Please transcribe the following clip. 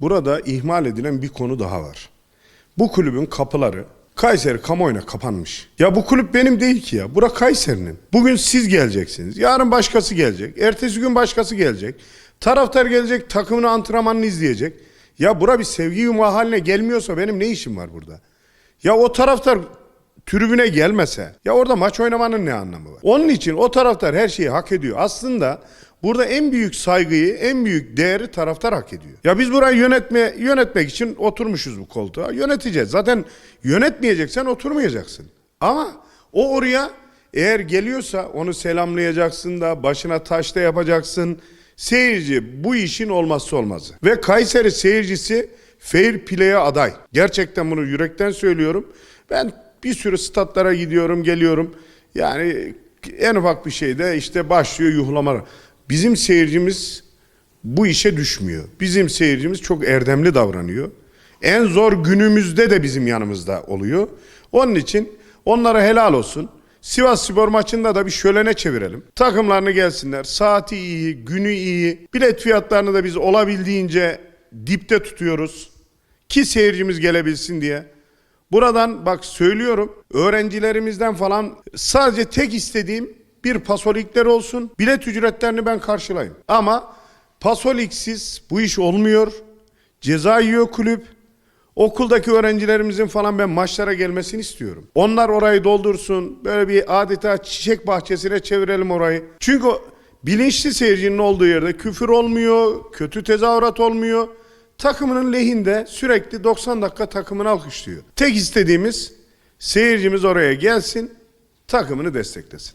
Burada ihmal edilen bir konu daha var. Bu kulübün kapıları Kayseri kamuoyuna kapanmış. Ya bu kulüp benim değil ki ya. Bura Kayseri'nin. Bugün siz geleceksiniz. Yarın başkası gelecek. Ertesi gün başkası gelecek. Taraftar gelecek takımını antrenmanını izleyecek. Ya bura bir sevgi yumağı haline gelmiyorsa benim ne işim var burada? Ya o taraftar tribüne gelmese ya orada maç oynamanın ne anlamı var? Onun için o taraftar her şeyi hak ediyor. Aslında burada en büyük saygıyı, en büyük değeri taraftar hak ediyor. Ya biz burayı yönetme yönetmek için oturmuşuz bu koltuğa. Yöneteceğiz. Zaten yönetmeyeceksen oturmayacaksın. Ama o oraya eğer geliyorsa onu selamlayacaksın da başına taş da yapacaksın. Seyirci bu işin olmazsa olmazı. Ve Kayseri seyircisi fair play'e aday. Gerçekten bunu yürekten söylüyorum. Ben bir sürü statlara gidiyorum, geliyorum. Yani en ufak bir şeyde işte başlıyor yuhlama. Bizim seyircimiz bu işe düşmüyor. Bizim seyircimiz çok erdemli davranıyor. En zor günümüzde de bizim yanımızda oluyor. Onun için onlara helal olsun. Sivas Spor maçında da bir şölene çevirelim. Takımlarını gelsinler. Saati iyi, günü iyi. Bilet fiyatlarını da biz olabildiğince dipte tutuyoruz. Ki seyircimiz gelebilsin diye. Buradan bak söylüyorum öğrencilerimizden falan sadece tek istediğim bir pasolikler olsun. Bilet ücretlerini ben karşılayayım. Ama pasoliksiz bu iş olmuyor. Ceza yiyor kulüp. Okuldaki öğrencilerimizin falan ben maçlara gelmesini istiyorum. Onlar orayı doldursun. Böyle bir adeta çiçek bahçesine çevirelim orayı. Çünkü bilinçli seyircinin olduğu yerde küfür olmuyor, kötü tezahürat olmuyor. Takımının lehinde sürekli 90 dakika takımını alkışlıyor. Tek istediğimiz seyircimiz oraya gelsin, takımını desteklesin.